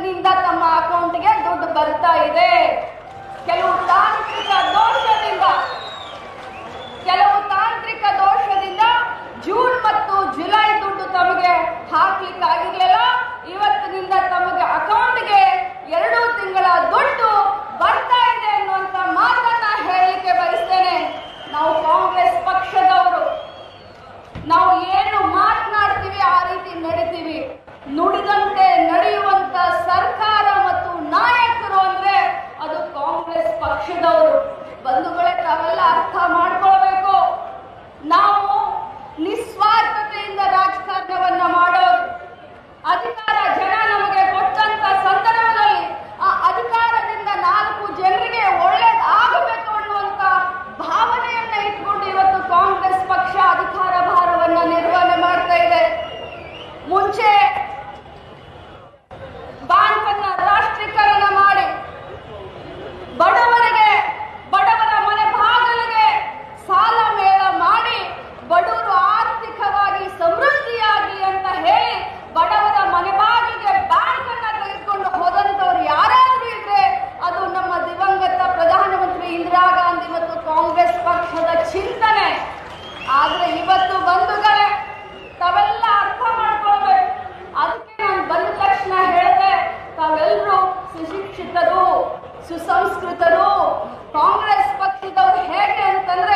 ಕಂಪನಿಯಿಂದ ತಮ್ಮ ಅಕೌಂಟ್ಗೆ ದುಡ್ಡು ಬರ್ತಾ ಇದೆ. ಕೆಲವು ತಾಂತ್ರಿಕ ದೋಷದಿಂದ, ಕೆಲವು ತಾಂತ್ರಿಕ ದೋಷದಿಂದ ಜೂನ್ ಮತ್ತು ಜುಲೈ ದುಡ್ಡು ತಮಗೆ ಹಾಕ್ಲಿಕ್ಕಾಗಿರಲಿಲ್ಲ. ಸುಸಂಸ್ಕೃತರು ಕಾಂಗ್ರೆಸ್ ಪಕ್ಷದವರು ಹೇಗೆ ಅಂತಂದ್ರೆ